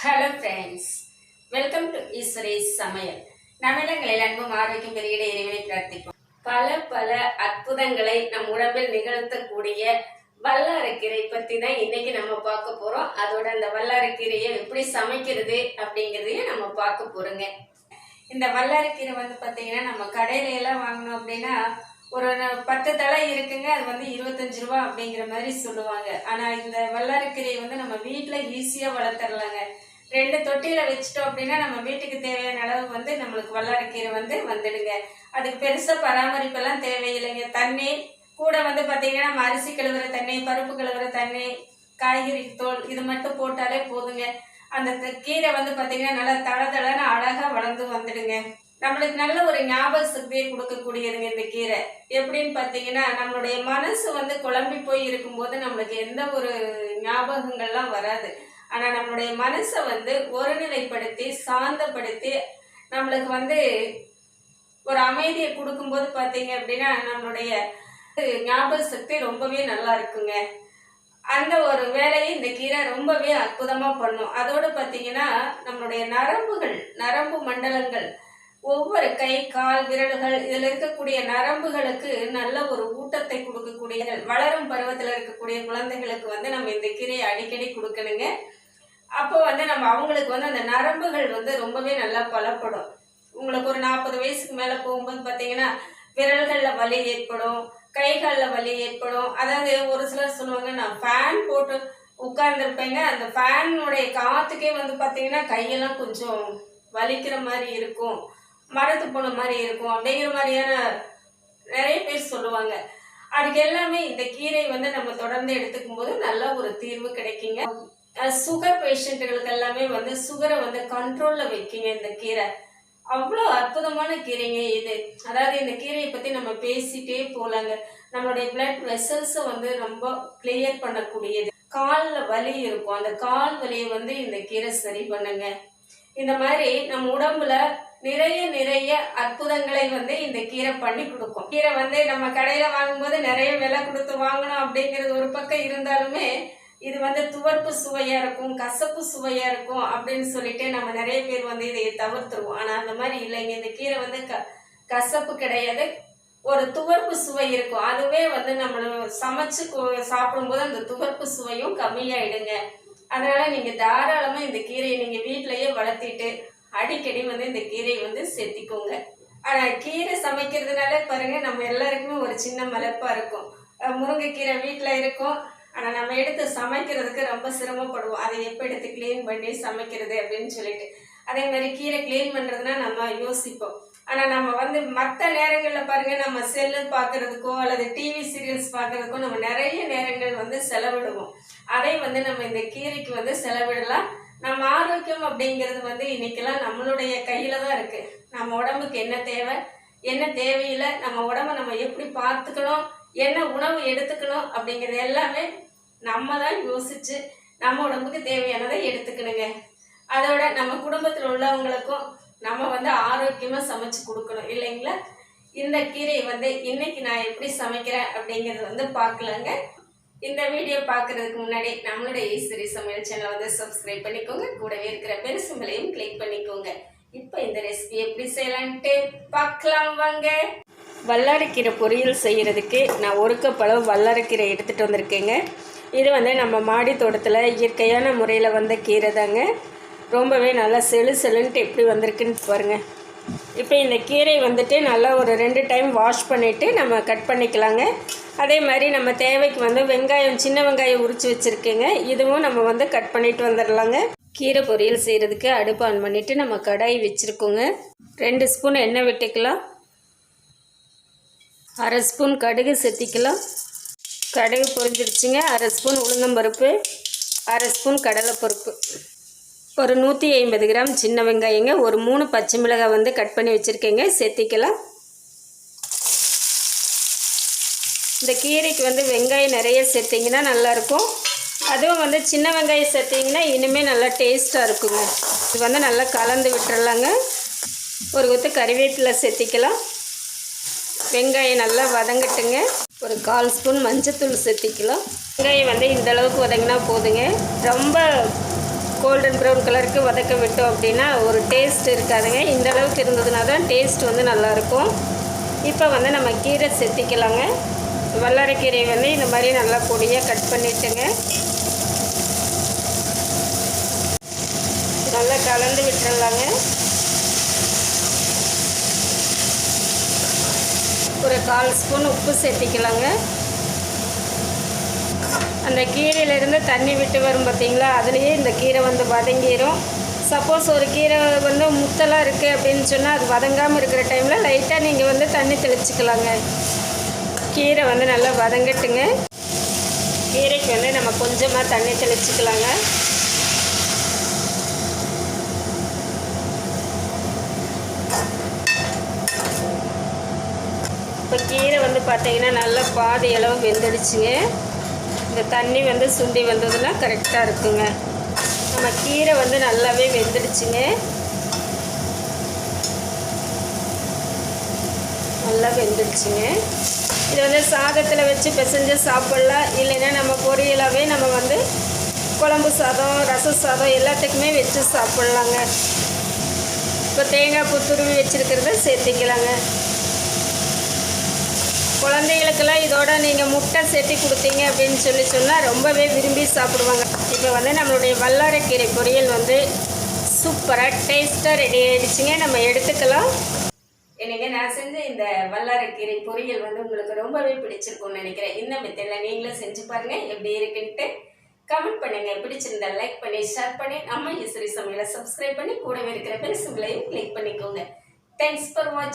Hello friends welcome to ஈஸ்வரேஸ் சமையல் நமிலங்களில் அன்பும் ஆரோக்கியம் பெருகிட இறைவனை பிரார்த்திப்போம். பல பல அற்புதங்களை நம் உடம்பில் நிகழ்த்தக்கூடிய வல்லாரக்கீரை பத்தி தான் இன்னைக்கு நம்ம பார்க்க போறோம். அதோட அந்த வல்லாரக்கீரையை எப்படி சமைக்கிறது அப்படிங்கிறதையும் நம்ம பார்க்க போறோங்க. இந்த வல்லாரக்கீரை வந்து பார்த்தீங்கன்னா நம்ம கடையில எல்லாம் வாங்கினோம் அப்படின்னா ஒரு பத்து தலை இருக்குங்க அது வந்து இருபத்தஞ்சு ரூபா அப்படிங்கிற மாதிரி சொல்லுவாங்க. ஆனா இந்த வல்லாரக்கீரையை வந்து நம்ம வீட்டில் ஈஸியாக வளர்த்துடலாங்க ரெண்டு தொட்டியில வச்சிட்டோம் அப்படின்னா நம்ம வீட்டுக்கு தேவையான அளவு வந்து நம்மளுக்கு வல்லாரக்கீரை வந்து வந்துடுங்க. அதுக்கு பெருசா பராமரிப்பெல்லாம் தேவையில்லைங்க. தண்ணி கூட வந்து பார்த்திங்கன்னா நம்ம அரிசி கழுவுற தண்ணி பருப்பு கழுவுற தண்ணி காய்கறி தோல் இது மட்டும் போட்டாலே போதுங்க. அந்த கீரை வந்து பார்த்திங்கன்னா நல்லா தள தளன்னு அழகா வளர்ந்து வந்துடுங்க. நம்மளுக்கு நல்ல ஒரு ஞாபக சக்தியை கொடுக்கக்கூடியதுங்க இந்த கீரை. எப்படின்னு பார்த்தீங்கன்னா நம்மளுடைய மனசு வந்து குழம்பி போய் இருக்கும்போது நம்மளுக்கு எந்த ஒரு ஞாபகங்கள்லாம் வராது. ஆனால் நம்மளுடைய மனசை வந்து ஒருநிலைப்படுத்தி சாந்தப்படுத்தி நம்மளுக்கு வந்து ஒரு அமைதியை கொடுக்கும்போது பார்த்தீங்க அப்படின்னா நம்மளுடைய ஞாபக சக்தி ரொம்பவே நல்லா இருக்குங்க. அந்த ஒரு வேலையை இந்த கீரை ரொம்பவே அற்புதமாக பண்ணும். அதோடு பார்த்தீங்கன்னா நம்மளுடைய நரம்புகள் நரம்பு மண்டலங்கள் ஒவ்வொரு கை கால் விரல்கள் இதில் இருக்கக்கூடிய நரம்புகளுக்கு நல்ல ஒரு ஊட்டத்தை கொடுக்கக்கூடிய வளரும் பருவத்தில் இருக்கக்கூடிய குழந்தைகளுக்கு வந்து நம்ம இந்த கீரையை அடிக்கடி கொடுக்கணுங்க. அப்போ வந்து நம்ம அவங்களுக்கு வந்து அந்த நரம்புகள் வந்து ரொம்பவே நல்லா பலப்படும். உங்களுக்கு ஒரு நாற்பது வயசுக்கு மேலே போகும்போது பார்த்தீங்கன்னா விரல்களில் வலி ஏற்படும் கைகளில் வலி ஏற்படும். அதாவது ஒரு சிலர் சொல்லுவாங்க நான் ஃபேன் போட்டு உட்கார்ந்துருப்பேங்க. அந்த ஃபேனுடைய காற்றுக்கே வந்து பார்த்தீங்கன்னா கையெல்லாம் கொஞ்சம் வலிக்கிற மாதிரி இருக்கும். மரத்து போன மாதிரி இருக்கும். அப்படிங்கிற மாதிரியான நிறைய பேர் சொல்லுவாங்க. அதுக்கு எல்லாமே இந்த கீரை வந்து நம்ம தொடர்ந்து எடுத்துக்கும் போது நல்ல ஒரு தீர்வு கிடைக்குங்க. சுகர் பேஷண்ட்டுகளுக்கு எல்லாமே வந்து சுகரை வந்து கண்ட்ரோலில் வைக்குங்க இந்த கீரை. அவ்வளோ அற்புதமான கீரைங்க இது. அதாவது இந்த கீரையை பற்றி நம்ம பேசிட்டே போகலாங்க நம்மளுடைய பிளட் வெசல்ஸை வந்து ரொம்ப கிளியர் பண்ணக்கூடியது. காலில் வலி இருக்கும். அந்த கால் வலியை வந்து இந்த கீரை சரி பண்ணுங்க. இந்த மாதிரி நம்ம உடம்புல நிறைய நிறைய அற்புதங்களை வந்து இந்த கீரை பண்ணி கொடுக்கும். கீரை வந்து நம்ம கடையில் வாங்கும்போது நிறைய விலை கொடுத்து வாங்கணும் அப்படிங்கிறது ஒரு பக்கம் இருந்தாலுமே இது வந்து துவர்ப்பு சுவையா இருக்கும் கசப்பு சுவையா இருக்கும் அப்படின்னு சொல்லிட்டு நம்ம நிறைய பேர் வந்து இதை தவிர்த்துருவோம். ஆனா அந்த மாதிரி இல்லைங்க. இந்த கீரை வந்து க கசப்பு கிடையாது. ஒரு துவர்ப்பு சுவை இருக்கும். அதுவே வந்து நம்ம சமைச்சு சாப்பிடும்போது அந்த துவர்ப்பு சுவையும் கம்மியாயிடுங்க. அதனால நீங்க தாராளமா இந்த கீரையை நீங்க வீட்டிலையே வளர்த்திட்டு அடிக்கடி வந்து இந்த கீரையை வந்து செத்திக்கோங்க. ஆனா கீரை சமைக்கிறதுனால பாருங்க நம்ம எல்லாருக்குமே ஒரு சின்ன மலப்பாக இருக்கும். முருங்கைக்கீரை வீட்டுல இருக்கும். ஆனால் நம்ம எடுத்து சமைக்கிறதுக்கு ரொம்ப சிரமப்படுவோம். அதை எப்போ எடுத்து க்ளீன் பண்ணி சமைக்கிறது அப்படின்னு சொல்லிட்டு. அதே மாதிரி கீரை க்ளீன் பண்ணுறதுனா நம்ம யோசிப்போம். ஆனால் நம்ம வந்து மற்ற நேரங்களில் பாருங்க நம்ம செல்லு பார்க்கறதுக்கோ அல்லது டிவி சீரியல்ஸ் பார்க்கறதுக்கோ நம்ம நிறைய நேரங்கள் வந்து செலவிடுவோம். அதை வந்து நம்ம இந்த கீரைக்கு வந்து செலவிடலாம். நம்ம ஆரோக்கியம் அப்படிங்கிறது வந்து இன்னைக்கெல்லாம் நம்மளுடைய கையில தான் இருக்கு. நம்ம உடம்புக்கு என்ன தேவை? என்ன தேவையில்லை? நம்ம உடம்ப நம்ம எப்படி பார்த்துக்கணும்? என்ன உணவு எடுத்துக்கணும்? அப்படிங்கிறது எல்லாமே நம்ம தான் யோசிச்சு நம்ம உடம்புக்கு தேவையானதை எடுத்துக்கணுங்க. அதோட நம்ம குடும்பத்தில் உள்ளவங்களுக்கும் நம்ம வந்து ஆரோக்கியமாக சமைச்சு கொடுக்கணும் இல்லைங்களா? இந்த கீரையை வந்து இன்னைக்கு நான் எப்படி சமைக்கிறேன் அப்படிங்கிறது வந்து பார்க்கலாங்க. இந்த வீடியோ பார்க்கறதுக்கு முன்னாடி நம்மளுடைய ஈஸ்வரி சமையல் சேனலை வந்து சப்ஸ்கிரைப் பண்ணிக்கோங்க. கூடவே இருக்கிற பெல் சிம்பலையும் கிளிக் பண்ணிக்கோங்க. இப்போ இந்த ரெசிபி எப்படி செய்யலான்ட்டு பார்க்கலாம் வாங்க. வல்லாரைக்கீரை பொரியல் செய்கிறதுக்கு நான் ஒரு கப் அளவு வல்லாரைக்கீரை எடுத்துகிட்டு வந்திருக்கேங்க. இது வந்து நம்ம மாடி தோட்டத்தில் இயற்கையான முறையில் வந்த கீரை தாங்க. ரொம்பவே நல்லா செழு செழுன்ட்டு எப்படி வந்திருக்குன்னு பாருங்கள் இப்போ இந்த கீரை வந்துட்டு நல்லா ஒரு ரெண்டு டைம் வாஷ் பண்ணிவிட்டு நம்ம கட் பண்ணிக்கலாங்க. அதே மாதிரி நம்ம தேவைக்கு வந்து வெங்காயம் சின்ன வெங்காயம் உரித்து வச்சுருக்கேங்க. இதுவும் நம்ம வந்து கட் பண்ணிட்டு வந்துடலாங்க கீரை பொரியல் செய்கிறதுக்கு அடுப்பு ஆன் பண்ணிவிட்டு நம்ம கடாய் வச்சுருக்கோங்க. ரெண்டு ஸ்பூன் எண்ணெய் விட்டுக்கலாம். அரை ஸ்பூன் கடுகு செத்திக்கலாம். கடுகு பொரிஞ்சிருச்சுங்க. அரை ஸ்பூன் உளுந்தம்பருப்பு அரை ஸ்பூன் கடலைப்பருப்பு. ஒரு நூற்றி ஐம்பது கிராம் சின்ன வெங்காயங்க. ஒரு மூணு பச்சை மிளகாய் வந்து கட் பண்ணி வச்சுருக்கேங்க. சேர்த்திக்கலாம். இந்த கீரைக்கு வந்து வெங்காயம் நிறைய சேர்த்திங்கன்னா நல்லாயிருக்கும். அதுவும் வந்து சின்ன வெங்காயம் சேர்த்திங்கன்னா இனிமேல் நல்லா டேஸ்ட்டாக இருக்குங்க. இது வந்து நல்லா கலந்து விட்டுறலாங்க. ஒரு கொத்து கறிவேப்பிலை சேர்த்திக்கலாம். வெங்காயம் நல்லா வதங்கட்டுங்க. ஒரு கால் ஸ்பூன் மஞ்சத்தூள் சேர்த்திக்கலாம் வெங்காயம் வந்து இந்த அளவுக்கு வதங்கினா போதுங்க. ரொம்ப கோல்டன் ப்ரௌன் கலருக்கு வதக்க விட்டோம் அப்படின்னா ஒரு டேஸ்ட் இருக்காதுங்க. இந்த அளவுக்கு இருந்ததுனா தான் டேஸ்ட் வந்து நல்லாயிருக்கும். இப்போ வந்து நம்ம கீரை செத்திக்கலாங்க வல்லாரைக்கீரை வந்து இந்த மாதிரி நல்லா பொடியாக கட் பண்ணிட்டுங்க. நல்லா கலந்து விட்டுறலாங்க. ஒரு கால் ஸ்பூன் உப்பு சேர்த்திக்கலாங்க. அந்த கீரையிலேருந்து தண்ணி விட்டு வரும் பார்த்தீங்களா அதுலேயே இந்த கீரை வந்து வதங்கிடும் சப்போஸ் ஒரு கீரை வந்து முத்தலாக இருக்குது அப்படின்னு சொன்னால் அது வதங்காமல் இருக்கிற டைமில் லைட்டாக நீங்கள் வந்து தண்ணி தெளிச்சிக்கலாங்க. கீரை வந்து நல்லா வதங்கட்டுங்க. கீரைக்கு வந்து நம்ம கொஞ்சமாக தண்ணி தெளிச்சிக்கலாங்க இப்போ கீரை வந்து பார்த்தீங்கன்னா நல்லா பாதி அளவு வெந்துடுச்சுங்க இந்த தண்ணி வந்து சுண்டி வந்ததுன்னா கரெக்டாக இருக்குங்க. நம்ம கீரை வந்து நல்லாவே வெந்துடுச்சுங்க. நல்லா வெந்துடுச்சுங்க. இது வந்து சாதத்தில் வச்சு பிசைஞ்சு சாப்பிட்லாம். இல்லைன்னா நம்ம பொரியலாகவே நம்ம வந்து குழம்பு சாதம் ரச சாதம் எல்லாத்துக்குமே வச்சு சாப்பிட்லாங்க. இப்போ தேங்காய் பூ வச்சுருக்கிறத சேர்த்துக்கலாங்க. குழந்தைகளுக்கெல்லாம் இதோட நீங்கள் முட்டை செட்டி கொடுத்தீங்க அப்படின்னு சொல்லி சொன்னால் ரொம்பவே விரும்பி சாப்பிடுவாங்க. இப்போ வந்து நம்மளுடைய வல்லாரைக்கீரை பொரியல் வந்து சூப்பராக டேஸ்ட்டாக ரெடி ஆகிடுச்சிங்க நம்ம எடுத்துக்கலாம். எனக்கு நான் செஞ்ச இந்த வல்லாரைக்கீரை பொரியல் வந்து உங்களுக்கு ரொம்பவே பிடிச்சிருக்கும்னு நினைக்கிறேன். இந்த மெத்தடில் நீங்களும் செஞ்சு பாருங்கள் எப்படி இருக்குன்ட்டு. கமெண்ட் பண்ணுங்க. பிடிச்சிருந்தா லைக் பண்ணி ஷேர் பண்ணி நம்ம ஈஸ்வரி சமையலை சப்ஸ்கிரைப் பண்ணி கூடவே இருக்கிற பெல் சிம்பிளையும் கிளிக் பண்ணிக்கோங்க. தேங்க்ஸ் ஃபார் வாட்சிங்